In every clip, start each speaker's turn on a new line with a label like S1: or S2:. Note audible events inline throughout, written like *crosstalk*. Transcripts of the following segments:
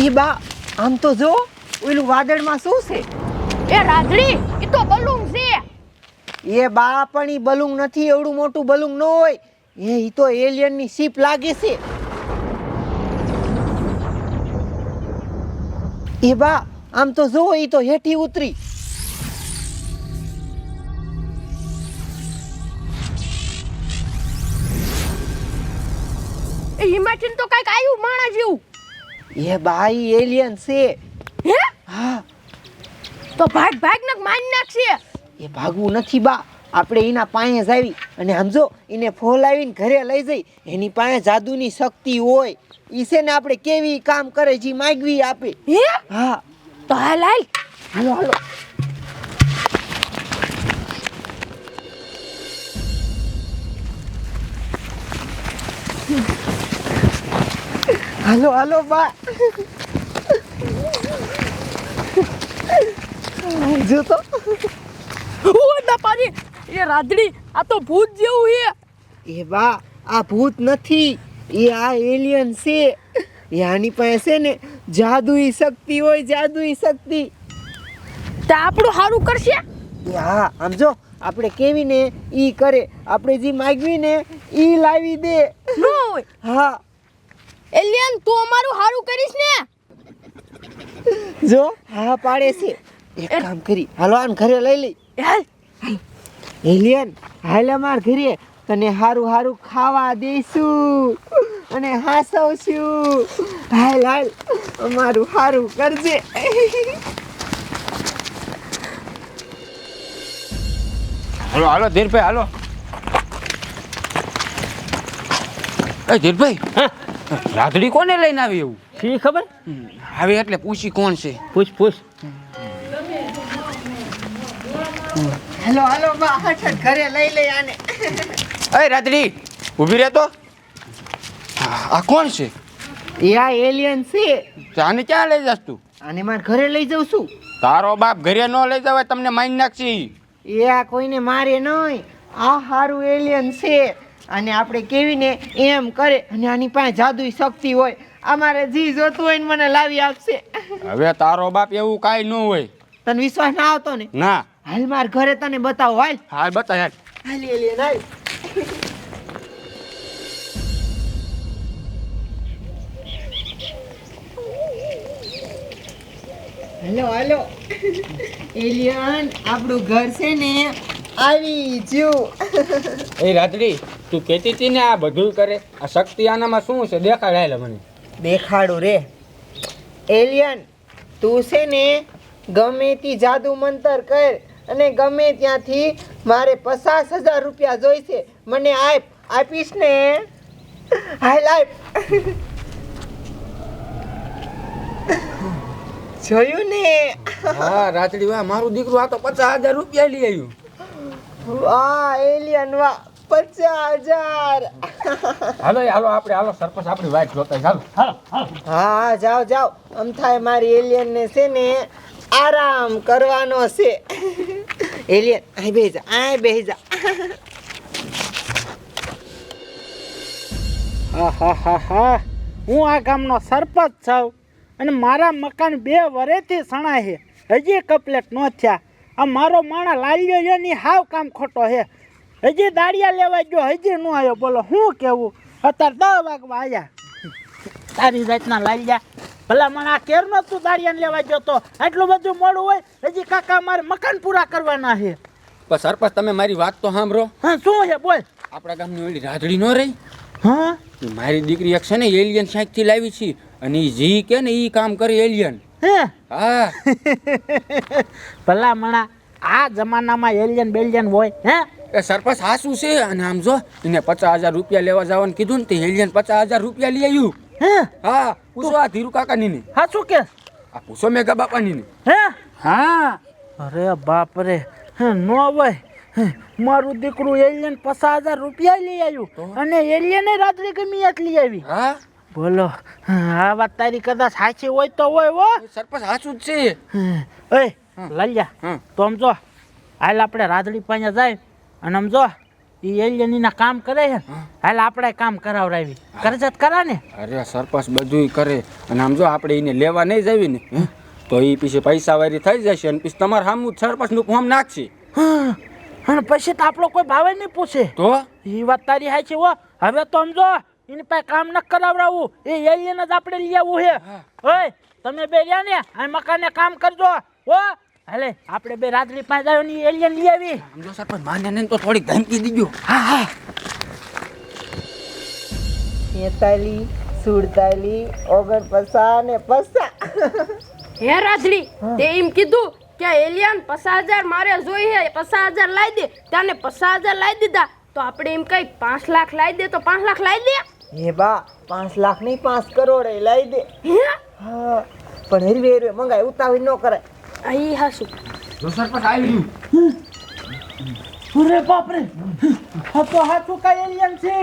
S1: એ બા આમ તો જો ઓલું વાદળમાં શું છે?
S2: એ રાજડી એ તો બલૂન છે.
S1: એ બા પણ ઈ બલૂન નથી એવડું મોટું બલૂન ન હોય. એ ઈ તો એલિયનની શીપ લાગે છે. એ બા આમ તો જો ઈ તો હેઠી ઉતરી.
S2: એ હિમાચલ તો કંઈક આવ્યું માણા જેવું.
S1: એ બા ઈ એલિયન છે.
S2: હે?
S1: હા.
S2: તો ભાગ ભાગ ને મારી નાખશે.
S1: એ ભાગવું નથી બા. આપણે એના પાસે જાવી અને સમજો એને ફોલાવીને ઘરે લઈ જઈ. એની પાસે જાદુની શક્તિ હોય. ઈ છે ને આપણે કેવી કામ કરે જે માગવી આપે.
S2: હે?
S1: હા.
S2: તો હાલ હાલ.
S1: હાલો હાલો. હાલો હાલો બા જો તો
S2: ઓ ના પાડી. એ રાધડી આ તો ભૂત જેવું છે.
S1: એ બા આ ભૂત નથી. એ આ એલિયન છે. આની પાસે ને જાદુઈ શક્તિ હોય જાદુઈ શક્તિ.
S2: તો આપણું સારું કરશે?
S1: હા આમ જો આપણે કેવી ને ઈ કરે. આપણે જે માગવી ને ઈ લાવી દે.
S2: ન હોય.
S1: હા.
S2: એલિયન તું અમારું સારું કરીશ ને?
S1: જો હા પાડે છે. એક કામ કરી હાલો આને ઘરે લઈ લઈ.
S2: હાલ.
S1: એલિયન હાલ અમાર ઘરે. તને હારું હારું ખાવા દઈશું અને હાસવશું. હાલ હાલ અમારું હારું કરજે.
S3: હાલો હાલો ધીરભાઈ હાલો. એ ધીરભાઈ. રાધડી કોને લઈને આવી એવું?
S4: શી ખબર?
S3: આવે એટલે પૂછી કોણ છે?
S4: પૂછ પૂછ.
S1: હેલો હેલો ઘરે લઈ લઈ આને.
S3: અરે રાધડી ઊભી રહે તો. આ કોણ છે?
S1: એ આ એલિયન છે.
S3: આને ક્યાં લઈ જાસ તું?
S1: આને માર ઘરે લઈ જાઉં છું.
S3: તારો બાપ ઘરે ન લઈ જવાય તમને મારી નાખશી
S1: એ આ કોઈને મારે નહીં. આ હારું એલિયન છે. અને આપણે કેવીને એમ કરે અને આની પાસે જાદુઈ શક્તિ હોય. અમારે જી જોતું હોય ને મને લાવી આપશે.
S3: હવે તારો બાપ એવું કાંઈ ન હોય.
S1: તને વિશ્વાસ ના આવતો ને?
S3: ના.
S1: હાલ માર ઘરે તને બતાવો હાલ.
S3: હાલ બતા હાલ.
S1: હાલ એલિયન નાઈ હેલો હેલો. એલિયન આપણું ઘર છે ને આવી જ્યું
S3: એ રાત્રી તું કહેતી હતી ને આ બધું કરે આ શક્તિ આનામાં શું છે? દેખાડ હાલ મને.
S1: દેખાડું રે. એલિયન તું છે ને ગમે તે જાદુ મંતર કર અને ગમે ત્યાંથી મારે પચાસ હજાર રૂપિયા જોઈશે. મને આપ આપીશ ને. હાલ લાઈફ. જોયું ને?
S3: હા રાત્રી વાહ મારું દીકરું આ તો પચાસ હજાર રૂપિયા લઈ આવ્યું.
S1: વાહ એલિયન વાહ પચાસ હજાર.
S3: હાલો હાલો આપણે હાલો સરપંચ આપણી વાઈફ જોતા ચાલો
S4: હાલો
S1: હા હા જાઓ જાઓ. આમ થાય મારી એલિયન ને છે ને આરામ કરવાનો છે. એલિયન અહીં બેહી જા અહીં બેહી જા.
S4: હા હા હા હા. હું આ ગામનો સરપંચ છું. અને મારા મકાન બે વરેથી સણાય છે. હજી કપલેટ ન થયા. આ મારો માણા લાલ્યો છે ને હાવ કામ ખોટો છે. હજી દાડિયા લેવા ગયો હજી ન આવ્યો. બોલો શું કેવું? અત્યારે દસ વાગવા આવ્યા તારી જાતના લાલ્યા. ભલા મને આ કેર નો તું દાડિયાને લેવા ગયો તો. આટલું બધું મોડું હોય હજી કાકા મારે મકાન પૂરા કરવાના છે.
S3: પણ સરપંચ તમે મારી વાત તો સાંભળો.
S4: હા શું છે? બોલ.
S3: આપણા ગામની ઓલી રાધડી ન રહી?
S4: હા?
S3: મારી દીકરી એક છે ને એલિયન સાઈડથી લાવી છે. અને એ જી કે ને એ કામ કરે એલિયન.
S4: હે?
S3: હા. *laughs*
S4: ભલા મણા આ જમાનામાં એલિયન બેલિયન હોય હે?
S3: એ સરપંચ આ શું છે? અને આમ જો એને પચાસ હજાર રૂપિયા લેવા જવાનું કીધું ને તે એલિયન પચાસ હજાર રૂપિયા લઈ આવ્યું.
S4: હે?
S3: હા પૂછો આ ધીરુ કાકાની ને
S4: હા શું કે?
S3: આ પૂછો મેઘા બાપાની ને
S4: હે?
S3: હા.
S4: અરે બાપ રે નો હોય. મારું દીકરું એલિયન પચાસ હજાર રૂપિયા લઈ આવ્યું અને એલિયન રાત્રે ગમી એટલી આવી.
S3: હા?
S4: બોલો હે, આ વાત તારી કદાચ સાચી હોય તો હોય હો.
S3: સરપંચ સાચું જ છે.
S4: એ ઓય લાલ્યા. તો આમ જો હાલ આપણે રાધડી પાસે જાય અને આમ જો એ એલિયનના કામ કરે છે હાલ આપણે કામ કરાવડાવી. કરજત કરા ને?
S3: અરે સરપંચ બધું કરે. અને આમ જો આપણે એને લેવા નહીં જવી ને તો એ પછી પૈસા વારી થઈ જશે અને પછી તમારે સામું સરપંચનું ફોર્મ નાખશે.
S4: અને પછી તો આપણો કોઈ ભાવે નહીં પૂછે.
S3: તો?
S4: એ વાત તારી હાય છે હો. હવે તો સમજો એની પાસે કામ ન કરાવડાવું એ એલિયન જ આપણે લઈ આવવું છે ઓય તમે બે રહ્યા ને આ મકાને કામ કરજો. ઓ હાલે આપણે બે રાત્રિ પાસે આવ્યો ને એલિયન લઈ આવી.
S3: સમજો જો સરપંચ માને ને તો થોડીક ધમકી દીજો. હા હા.
S1: તેતાલી સુડતાલી ઓગણપચાસ ને પચાસ.
S2: હે રાધડી તે એમ કીધું કે એલિયન પચાસ હજાર મારે જોઈએ પચાસ હજાર લાવી દે. તને પચાસ હજાર લાવી દીધા. તો આપણે એમ કઈ પાંચ લાખ લાવી દે તો પાંચ લાખ લાવી દે?
S1: હે બા પાંચ લાખ નહીં પાંચ કરોડ એ લઈ દે.
S2: હા?
S1: પણ હેરવે હેરવે મંગાય ઉતાવળ ન કરાય.
S2: અહીં હાસુ.
S3: જો સરપંચ આવી ગયું.
S4: અરે બાપ રે આ તો હાથું કઈ એલિયન છે.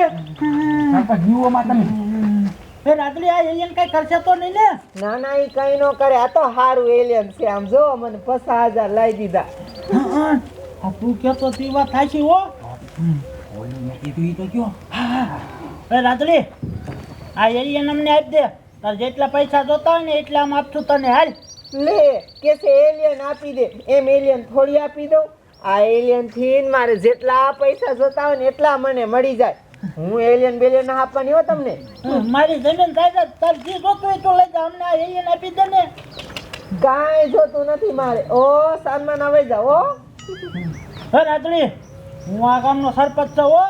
S3: સરપંચ જીવોમાં તમે.
S4: એ રાત્રિ આ એલિયન કઈ કરશે તો નહીં ને?
S1: ના ના એ કઈ ન કરે. આ તો સારું એલિયન છે. આમ જો મને પચાસ હજાર લાવી દીધા.
S4: હા, આ તું કેતો તી વાત થાય છે હો.
S3: મેં કીધું ઈ તો કયો?
S4: એ રાત્રિ આ એલિયન અમને આપી દે. તાર જેટલા પૈસા જોતા હોય ને એટલા આમ આપશું તને હાલ.
S1: લે કે છે એલિયન આપી દે. એમ એલિયન થોડી આપી દઉં. આ એલિયનથી મારે જેટલા પૈસા જોતા હોય ને એટલા મને મળી જાય. હું એલિયન બેલિયન આપવાની હો તમને.
S4: મારી જમીન થાય છે તાર જે જોતું હોય તો લઈ જા અમને આ એલિયન આપી દે ને.
S1: કાંઈ જોતું નથી મારે. ઓ સાલમાન આવે જાઓ હો.
S4: હે રાત્રિ હું આ ગામનો સરપંચ છું હો.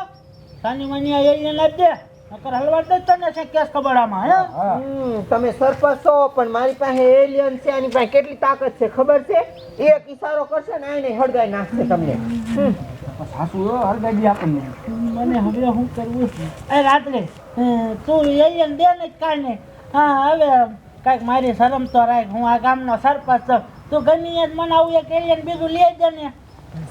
S4: સાની માની આ એલિયન આપી દે. નકર હલવાડ દે તને છે કેસ કબાડામાં હે?
S1: હમ, તમે સરપંચ છો પણ મારી પાસે એલિયન છે આની પાસે કેટલી તાકાત છે ખબર છે? એક ઈશારો કરશે ને આને હળગાઈ નાખશે તમને. હમ.
S3: સાસુ હરગાડી આપણને.
S4: મને હવે શું કરવું એ રાત્રે તું એલિયન દે ને કાંઈ નહીં હા હવે કાંઈક મારી શરમ તો રાખ હું આ ગામનો સરપંચ છું. તું ગમી એ જ મને આવું એક એલિયન બીજું લઈ જ ને.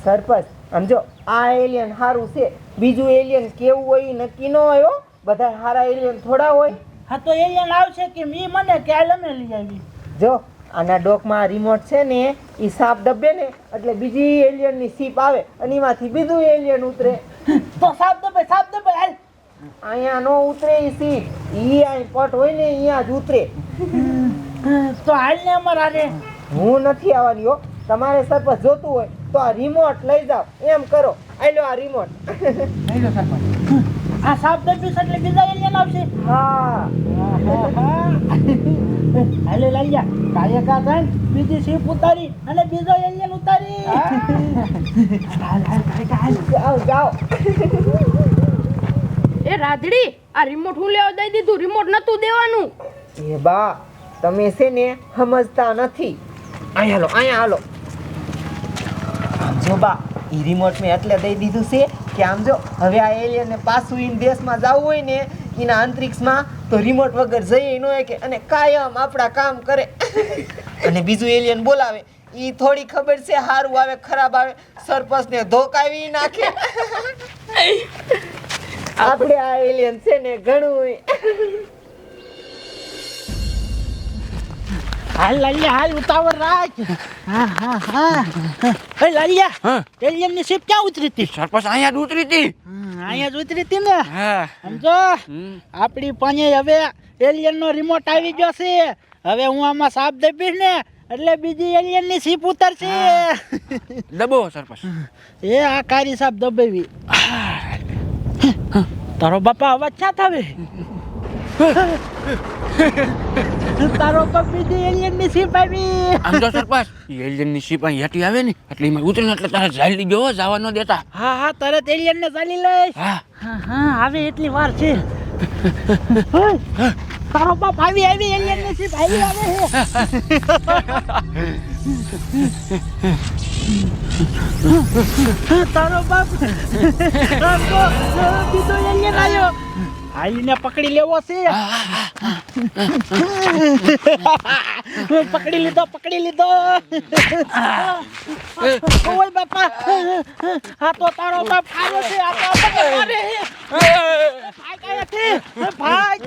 S1: સરપંચ આમ જો આ એલિયન સારું છે. બીજું એલિયન કેવું હોય નક્કી ન હોય હો. બધા સારા એલિયન થોડા હોય.
S4: હા તો એલિયન આવશે કે મી મને કે હાલ અમે લઈ આવી.
S1: જો આના ડોકમાં રિમોટ છે ને એ સાપ દબે ને એટલે બીજી એલિયનની સીપ આવે અને એમાંથી બીજું એલિયન ઉતરે. *laughs*
S4: તો સાપ દબે સાપ દબે હાલ.
S1: અહીંયા નો ઉતરે એ સીપ ઈ અહીં પટ હોય ને અહીંયા જ ઉતરે.
S4: તો હાલ ને અમારા
S1: હું નથી આવવાની હો. તમારે સરપંચ જોતું હોય. તો આ રિમોટ લઈ જાઓ. એમ કરો. આઈ લો આ રિમોટ
S3: લઈ લો સરપંચ.
S4: આ સાપ છે એટલે બીજા એલિયન આવશે.
S1: હા.
S4: હાલે લઈ જા. કાયકા કા થાય? બીજી સીપ ઉતારી અને બીજો એલિયન ઉતારી. હાલ
S1: જાઓ જાઓ.
S2: એ રાધડી આ રિમોટ હું લેવા દઈ દીધું? રિમોટ નતું દેવાનું.
S1: એ બા તમે છે ને સમજતા નથી. અહીંયા હાલો અહીંયા હાલો. જો બા એ રિમોટ મેં એટલે દઈ દીધું છે કે આમ જો હવે આ એલિયનને પાછું ઈન દેશમાં જવું હોય ને એના અંતરિક્ષમાં તો રિમોટ વગર જઈએ ન હોય કે અને કાયમ આપણા કામ કરે. અને બીજું એલિયન બોલાવે એ થોડી ખબર છે સારું આવે ખરાબ આવે સરપંચને ધોકાવી નાખે. *laughs* આપણે આ એલિયન છે ને ઘણું
S4: હાલ લાલિયા હાલ ઉતાવળ રાખ. હા હા હા. એ લાલિયા એલિયનની શિપ ક્યાં ઉતરી હતી?
S3: સરપંચ અહીંયા જ ઉતરી હતી.
S4: અહીંયા જ ઉતરી હતી ને? સમજો. આપણી પાસે હવે એલિયન નો રિમોટ આવી ગયો છે. હવે હું આમાં સાપ દબીશ ને એટલે બીજી એલિયનની શિપ ઉતરશે.
S3: દબો સરપંચ.
S4: એ આ કારી સાપ દબાવી. તારો બાપા અવાજ ક્યાં થાવે? તારો બાપ બીજી એલિયનની શિપ આવી.
S3: આમ તો સરપંચ એલિયનની શિપ અહીં હેટી આવે ને એટલે એમાં ઉતરીને એટલે તારે જાળી ગયો જવા ન દેતા.
S4: હા હા તરત એલિયન ને ચાલી લઈશ.
S3: હા.
S4: હા આવે એટલી વાર છે. તારો બાપ આવી આવી એલિયનની શિપ આવી આવે તારો બાપ બીજો એલિયન આવ્યો. આવીને પકડી લેવો છે. પકડી લીધો પકડી લીધો. ઓય બાપા. આ તો તારો બાપ આવ્યો છે આ તો અરે ભાગ છે? ભાગ